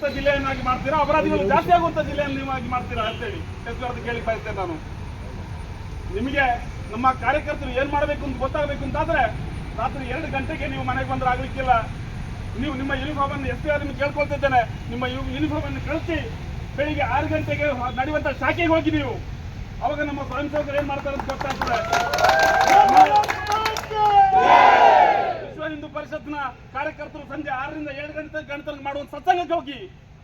ಮುಕ್ತ ಜಿಲ್ಲೆಯನ್ನಾಗಿ ಮಾಡ್ತೀರಾ? ಅಪರಾಧಿಗಳು ಜಾಸ್ತಿ ಆಗುವಂತ ಆಗಿ ಮಾಡ್ತೀರಾ ಅಂತೇಳಿ ಹೇಳಿ ಅದು ಕೇಳಿ ಬಯಸ್ತೇನೆ ನಾನು. ನಿಮಗೆ ನಮ್ಮ ಕಾರ್ಯಕರ್ತರು ಏನ್ ಮಾಡಬೇಕು ಅಂತ ಗೊತ್ತಾಗಬೇಕು ಅಂತಾದ್ರೆ ರಾತ್ರಿ ಎರಡು ಗಂಟೆಗೆ ನೀವು ಮನೆಗೆ ಬಂದ್ರೆ ಆಗ್ಲಿಕ್ಕಿಲ್ಲ. ನೀವು ನಿಮ್ಮ ಯೂನಿಫಾರ್ಮ್ ಅನ್ನು ಎಸ್ ಪಿ ಆರ್ ಕೇಳ್ಕೊಳ್ತಿದ್ದೇನೆ. ನಿಮ್ಮ ಯೂನಿಫಾರ್ಮ್ ಅನ್ನು ಕಳಿಸಿ ಬೆಳಿಗ್ಗೆ ಆರು ಗಂಟೆಗೆ ನಡೆಯುವಂತ ಶಾಖೆಗೆ ಹೋಗಿ ನೀವು. ಅವಾಗ ನಮ್ಮ ಸ್ವಯಂ ಸೇವಕರು ಏನ್ ಮಾಡ್ತಾರೆ ಅಂತ ಗೊತ್ತಾಗ್ತದೆ. ಪರಿಷತ್ನ ಕಾರ್ಯಕರ್ತರು ಸಂಜೆ ಆರರಿಂದ ಏಳು ಗಂಟೆ ಗಂಟೆ ಮಾಡುವಂತ ಸತ್ಸಂಗಕ್ಕೆ ಹೋಗಿ.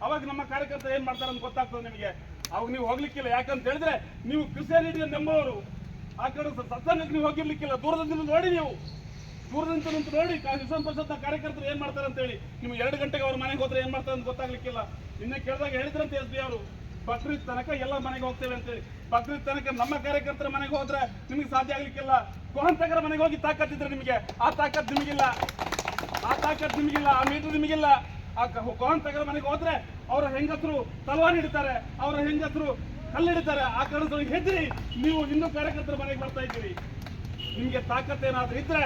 ಅವಾಗ ನಮ್ಮ ಕಾರ್ಯಕರ್ತರು ಏನ್ ಮಾಡ್ತಾರೆ ಅಂತ ಗೊತ್ತಾಗ್ತದೆ ನಿಮಗೆ? ಅವಾಗ ನೀವು ಹೋಗ್ಲಿಕ್ಕಿಲ್ಲ. ಯಾಕಂತ ಹೇಳಿದ್ರೆ ನೀವು ಕ್ರಿಶ್ಚಿಯಾನಿಟಿ ನಂಬುವವರು ಆ ಕಡೆ ಸತ್ಸಂಗಕ್ಕೆ ನೀವು ಹೋಗಿರ್ಲಿಕ್ಕಿಲ್ಲ. ದೂರದಿಂದ ನೋಡಿ ನೀವು. ದೂರದಿಂದ ನಿಂತು ನೋಡಿ. ವಿಶ್ವ ಪರಿಷತ್ನ ಕಾರ್ಯಕರ್ತರು ಏನ್ ಮಾಡ್ತಾರೆ ಅಂತ ಹೇಳಿ. ನೀವು ಎರಡು ಗಂಟೆಗೆ ಅವ್ರ ಮನೆಗೆ ಹೋದ್ರೆ ಏನ್ ಮಾಡ್ತಾರೆ ಅಂತ ಗೊತ್ತಾಗ್ಲಿಕ್ಕಿಲ್ಲ. ನಿನ್ನೆ ಕೇಳಿದಾಗ ಹೇಳಿದ್ರಂತ ಎಸ್ ಬಿ ಅವರು. ಬಕ್ರೀದ್ ತನಕ ಎಲ್ಲ ಮನೆಗೆ ಹೋಗ್ತೇವೆ ಅಂತೇಳಿ ಬಕ್ರೀದ್ ತನಕ ನಮ್ಮ ಕಾರ್ಯಕರ್ತರ ಮನೆಗೆ ಹೋದ್ರೆ ನಿಮಗೆ ಸಾಧ್ಯ ಆಗ್ಲಿಕ್ಕಿಲ್ಲ. ಕೋಹಂತಕರ ಮನೆಗೆ ಹೋಗಿ ತಾಕತ್ತಿದ್ರೆ ನಿಮಗೆ. ಆ ತಾಕತ್ ನಿಮಗಿಲ್ಲ. ಆ ತಾಕತ್ ನಿಮಗಿಲ್ಲ, ಆ ಮೀಟರ್ ನಿಮಗಿಲ್ಲ. ಆ ಕೋಹಂತಕರ ಮನೆಗೆ ಹೋದ್ರೆ ಅವರ ಹೆಂಗಸರು ತಲವಾರ್ ಹಿಡಿತಾರೆ, ಅವರ ಹೆಂಗಸರು ಕಲ್ಲಿಡಿತಾರೆ. ಆ ಕಾರಣದಲ್ಲಿ ಹೆದ್ರಿ ನೀವು ಹಿಂದೂ ಕಾರ್ಯಕರ್ತರ ಮನೆಗೆ ಬರ್ತಾ ಇದ್ದೀರಿ. ನಿಮ್ಗೆ ತಾಕತ್ತೇನಾದ್ರೂ ಇದ್ರೆ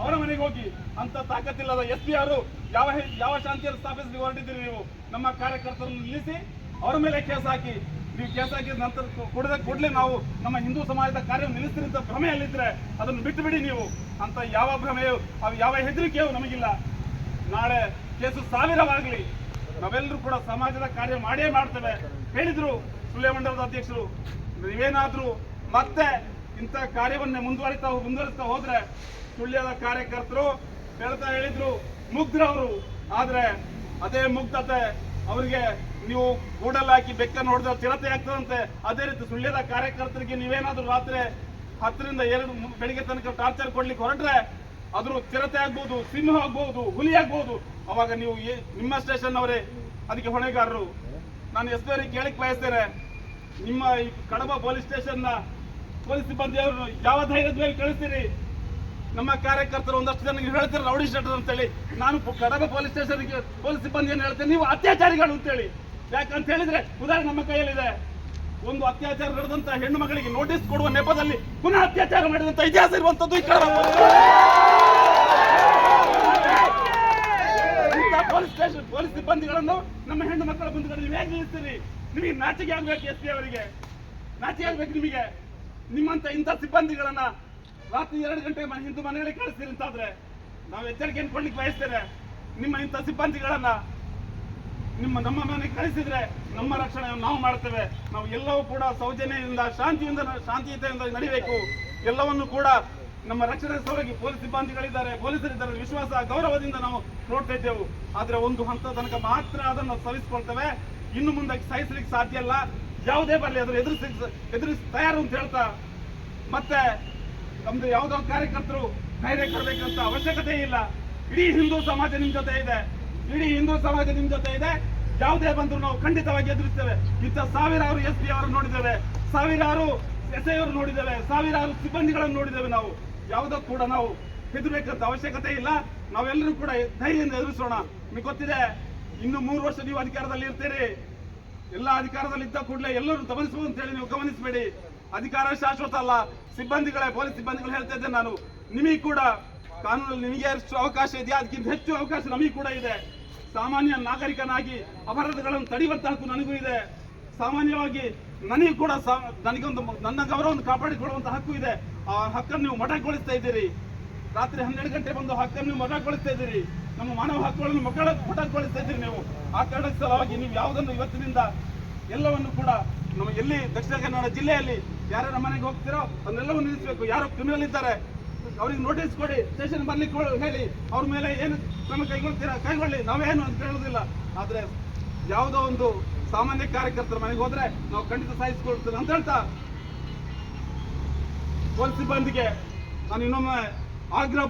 ಅವರ ಮನೆಗೆ ಹೋಗಿ. ಅಂತ ತಾಕತ್ತಿಲ್ಲದ ಎಸ್ ಪಿ ಅವರು ಯಾವ ಯಾವ ಶಾಂತಿಯನ್ನು ಸ್ಥಾಪಿಸಲಿ ಹೊರಟಿದ್ದೀರಿ ನೀವು? ನಮ್ಮ ಕಾರ್ಯಕರ್ತರನ್ನು ನಿಲ್ಲಿಸಿ, ಅವರ ಮೇಲೆ ಕೇಸ್ ಹಾಕಿ. ನೀವು ಕೇಸ್ ಹಾಕಿದ ನಂತರ ಕೊಡದೆ ಕೂಡಲೇ ನಾವು ನಮ್ಮ ಹಿಂದೂ ಸಮಾಜದ ಕಾರ್ಯ ನಿಲ್ಲಿಸ್ತೀರಿ ಅಂತ ಭ್ರಮೆಯಲ್ಲಿದ್ರೆ ಅದನ್ನು ಬಿಟ್ಟುಬಿಡಿ ನೀವು ಅಂತ ಯಾವ ಭ್ರಮೆಯು, ಅವು ಯಾವ ಹೆದರಿಕೆಯು ನಮಗಿಲ್ಲ. ನಾಳೆ ಕೇಸು ಸಾವಿರವಾಗಲಿ ನಾವೆಲ್ಲರೂ ಕೂಡ ಸಮಾಜದ ಕಾರ್ಯ ಮಾಡೇ ಮಾಡ್ತೇವೆ ಹೇಳಿದರು ಸುಳ್ಯ ಮಂಡಲದ ಅಧ್ಯಕ್ಷರು. ನೀವೇನಾದ್ರೂ ಮತ್ತೆ ಇಂಥ ಕಾರ್ಯವನ್ನೇ ಮುಂದುವರಿತಾ ಮುಂದುವರಿಸ್ತಾ ಹೋದ್ರೆ ಸುಳ್ಯದ ಕಾರ್ಯಕರ್ತರು ಹೇಳ್ತಾ ಹೇಳಿದ್ರು ಮುಗ್ಧರವರು ಆದರೆ ಅದೇ ಮುಗ್ಧತೆ ಅವರಿಗೆ ನೀವು ಗೂಡಲ್ಲಿ ಹಾಕಿ ಬೆಕ್ಕ ನೋಡಿದ್ರೆ ಚಿರತೆ ಆಗ್ತದಂತೆ. ಅದೇ ರೀತಿ ಸುಳ್ಯದ ಕಾರ್ಯಕರ್ತರಿಗೆ ನೀವೇನಾದ್ರೂ ರಾತ್ರಿ ಹತ್ತರಿಂದ ಎರಡು ಬೆಳಿಗ್ಗೆ ತನಕ ಟಾರ್ಚರ್ ಕೊಡ್ಲಿಕ್ಕೆ ಹೊರಟ್ರೆ ಅದ್ರ ಚಿರತೆ ಆಗ್ಬಹುದು ಸಿಂಹ ಆಗ್ಬಹುದು ಹುಲಿ ಆಗ್ಬಹುದು ಅವಾಗ ನೀವು ನಿಮ್ಮ ಸ್ಟೇಷನ್ ಅವರೇ ಅದಕ್ಕೆ ಹೊಣೆಗಾರರು. ನಾನು ಎಸ್ ಪಿ ಕೇಳಕ್ ಬಯಸ್ತೇನೆ. ನಿಮ್ಮ ಈ ಕಡಬ ಪೊಲೀಸ್ ಸ್ಟೇಷನ್ನ ಪೊಲೀಸ್ ಸಿಬ್ಬಂದಿಯವರು ಯಾವ ಧೈರ್ಯದ ಮೇಲೆ ಕಳಿಸ್ತೀರಿ? ನಮ್ಮ ಕಾರ್ಯಕರ್ತರು ಒಂದಷ್ಟು ಜನ ಹೇಳ್ತಾರೆ ರೌಡಿ ಸ್ಟೇಟರ್ ಅಂತೇಳಿ. ನಾನು ಕಡಬ ಪೊಲೀಸ್ ಸ್ಟೇಷನ್ಗೆ ಪೊಲೀಸ್ ಸಿಬ್ಬಂದಿಯನ್ನು ಹೇಳ್ತೇನೆ. ನೀವು ಅತ್ಯಾಚಾರಿಗಳು ಅಂತೇಳಿ. ಯಾಕಂತ ಹೇಳಿದ್ರೆ, ಉದಾಹರಣೆ ನಮ್ಮ ಕೈಯಲ್ಲಿದೆ. ಒಂದು ಅತ್ಯಾಚಾರ ನಡೆದಂತ ಹೆಣ್ಣು ಮಗಳಿಗೆ ನೋಟಿಸ್ ಕೊಡುವ ನೆಪದಲ್ಲಿ ಪುನಃ ಅತ್ಯಾಚಾರ ಮಾಡಿದಂತ ಇತಿಹಾಸ ಇರುವಂತದ್ದು ಈ ಕಾರಣ ಪೊಲೀಸ್ ಸ್ಟೇಷನ್ ಪೊಲೀಸ್ ಸಿಬ್ಬಂದಿಗಳನ್ನು ನಮ್ಮ ಹೆಣ್ಣು ಮಕ್ಕಳ ಮುಂದೆ ನೀವು ಹೇಗೆ ನಿಲ್ಲಿಸ್ತೀರಿ? ನಿಮಗೆ ನಾಚಿಕೆ ಆಗ್ಬೇಕು ಎಸ್ ಪಿ ಅವರಿಗೆ. ನಾಚಿಕೆ ಆಗ್ಬೇಕು ನಿಮಗೆ. ನಿಮ್ಮಂತ ಇಂಥ ಸಿಬ್ಬಂದಿಗಳನ್ನ ರಾತ್ರಿ ಎರಡು ಗಂಟೆ ಮನೆ ಹಿಂದೂ ಮನೆಗಳಿಗೆ ಕಳಿಸ್ತೀರಿ ಅಂತಾದ್ರೆ ನಾವು ಎಚ್ಚರಿಕೆಯನ್ನು ಕೊಡ್ಲಿಕ್ಕೆ ಬಯಸ್ತೇನೆ. ನಿಮ್ಮ ಇಂಥ ಸಿಬ್ಬಂದಿಗಳನ್ನ ನಿಮ್ಮ ನಮ್ಮ ಮನೆ ಕಳಿಸಿದ್ರೆ ನಮ್ಮ ರಕ್ಷಣೆ ನಾವು ಮಾಡ್ತೇವೆ. ನಾವು ಎಲ್ಲವೂ ಕೂಡ ಸೌಜನ್ಯದಿಂದ, ಶಾಂತಿಯಿಂದ ಶಾಂತಿಯುತೆಯಿಂದ ನಡಿಬೇಕು. ಎಲ್ಲವನ್ನು ಕೂಡ ನಮ್ಮ ರಕ್ಷಣೆ ಸಲುವಾಗಿ ಪೊಲೀಸ್ ಸಿಬ್ಬಂದಿಗಳಿದ್ದಾರೆ, ಪೊಲೀಸರಿದ್ದಾರೆ. ವಿಶ್ವಾಸ, ಗೌರವದಿಂದ ನಾವು ನೋಡ್ತಾ ಇದ್ದೆವು. ಆದ್ರೆ ಒಂದು ಹಂತ ತನಕ ಮಾತ್ರ ಅದನ್ನು ಸವಿಸ್ಕೊಳ್ತೇವೆ. ಇನ್ನು ಮುಂದೆ ಸಹಿಸಲಿಕ್ಕೆ ಸಾಧ್ಯ ಇಲ್ಲ. ಯಾವುದೇ ಬರಲಿ, ಅದನ್ನು ಎದುರಿಸಿ ಎದುರಿಸಿ ತಯಾರು ಅಂತ ಹೇಳ್ತಾ ಮತ್ತೆ ನಮ್ದು ಯಾವುದೋ ಕಾರ್ಯಕರ್ತರು ಧೈರ್ಯ ಕೊಡಬೇಕಂತ ಅವಶ್ಯಕತೆ ಇಲ್ಲ. ಇಡೀ ಹಿಂದೂ ಸಮಾಜ ನಿಮ್ಮ ಜೊತೆ ಇದೆ. ಇಡೀ ಹಿಂದೂ ಸಮಾಜ ನಿಮ್ ಜೊತೆ ಇದೆ. ಯಾವುದೇ ಬಂದ್ರು ನಾವು ಖಂಡಿತವಾಗಿ ಎದುರಿಸ್ತೇವೆ. ಇಂಥ ಸಾವಿರಾರು ಎಸ್ ಪಿ ಅವರು ನೋಡಿದ್ದೇವೆ. ಸಾವಿರಾರು ಎಸ್ ಐ ಅವರು ನೋಡಿದ್ದೇವೆ. ಸಾವಿರಾರು ಸಿಬ್ಬಂದಿಗಳನ್ನು ನೋಡಿದ್ದೇವೆ ನಾವು. ಯಾವುದಕ್ಕೂ ಕೂಡ ನಾವು ಹೆದರ್ಬೇಕಂತ ಅವಶ್ಯಕತೆ ಇಲ್ಲ. ನಾವೆಲ್ಲರೂ ಕೂಡ ಧೈರ್ಯದಿಂದ ಎದುರಿಸೋಣ. ನಿಮ್ಗೆ ಗೊತ್ತಿದೆ, ಇನ್ನು ಮೂರು ವರ್ಷ ನೀವು ಅಧಿಕಾರದಲ್ಲಿ ಇರ್ತೀರಿ. ಎಲ್ಲ ಅಧಿಕಾರದಲ್ಲಿ ಇದ್ದ ಕೂಡಲೇ ಎಲ್ಲರೂ ಗಮನಿಸಬಹುದು ಅಂತ ಹೇಳಿ ನೀವು ಗಮನಿಸಬೇಡಿ. ಅಧಿಕಾರ ಶಾಶ್ವತ ಅಲ್ಲ. ಸಿಬ್ಬಂದಿಗಳೇ, ಪೊಲೀಸ್ ಸಿಬ್ಬಂದಿಗಳು ಹೇಳ್ತಾ ಇದ್ದೇನೆ ನಾನು. ನಿಮಗೆ ಕೂಡ ಕಾನೂನಲ್ಲಿ ನಿಮಗೆ ಎಷ್ಟು ಅವಕಾಶ ಇದೆಯಾ, ಅದಕ್ಕಿಂತ ಹೆಚ್ಚು ಅವಕಾಶ ನಮಗೆ ಕೂಡ ಇದೆ. ಸಾಮಾನ್ಯ ನಾಗರಿಕನಾಗಿ ಅಪರಾಧಗಳನ್ನು ತಡೆಯುವಂತ ಹಕ್ಕು ನನಗೂ ಇದೆ. ಸಾಮಾನ್ಯವಾಗಿ ನನಗೆ ಕೂಡ ನನಗೊಂದು ನನ್ನ ಗೌರವವನ್ನು ಕಾಪಾಡಿಕೊಳ್ಳುವಂತ ಹಕ್ಕು ಇದೆ. ಆ ಹಕ್ಕನ್ನು ನೀವು ಮಠಗೊಳಿಸ್ತಾ ಇದ್ದೀರಿ. ರಾತ್ರಿ ಹನ್ನೆರಡು ಗಂಟೆ ಬಂದು ಹಕ್ಕನ್ನು ನೀವು ಮಠಗೊಳಿಸ್ತಾ ಇದ್ದೀರಿ. ನಮ್ಮ ಮಾನವ ಹಕ್ಕುಗಳನ್ನು ಮಕ್ಕಳ ಮಠಗೊಳಿಸ್ತಾ ಇದ್ದೀರಿ ನೀವು. ಆ ಕಾರಣಕ್ಕೆ ಸಲುವಾಗಿ ನೀವು ಯಾವುದನ್ನು ಇವತ್ತಿನಿಂದ ಎಲ್ಲವನ್ನು ಕೂಡ ನಮ್ಮ ಎಲ್ಲಿ ದಕ್ಷಿಣ ಕನ್ನಡ ಜಿಲ್ಲೆಯಲ್ಲಿ ಯಾರ್ಯಾರ ಮನೆಗೆ ಹೋಗ್ತೀರೋ ಅದನ್ನೆಲ್ಲವನ್ನು ನಿಲ್ಲಿಸಬೇಕು. ಯಾರು ಕ್ರಿಮಿನಲ್ ಇದ್ದಾರೆ ಅವ್ರಿಗೆ ನೋಟಿಸ್ ಕೊಡಿ ಸ್ಟೇಷನ್ ಬರ್ಲಿಕ್ಕೆ ಹೇಳಿ ಅವ್ರ ಮೇಲೆ ಏನು ಕ್ರಮ ಕೈಗೊಳ್ತೀರಾ, ಕೈಗೊಳ್ಳಿ, ನಾವೇನು ಅಂತ ಹೇಳೋದಿಲ್ಲ. ಆದ್ರೆ ಯಾವುದೋ ಒಂದು ಸಾಮಾನ್ಯ ಕಾರ್ಯಕರ್ತರ ಮನೆಗೆ ಹೋದ್ರೆ ನಾವು ಖಂಡಿತ ಸಾಯಿಸ್ಕೊಳ್ತೇವೆ ಅಂತ ಹೇಳ್ತಾ ಪೊಲೀಸ್ ಸಿಬ್ಬಂದಿಗೆ ನಾನು ಇನ್ನೊಮ್ಮೆ ಆಗ್ರಹ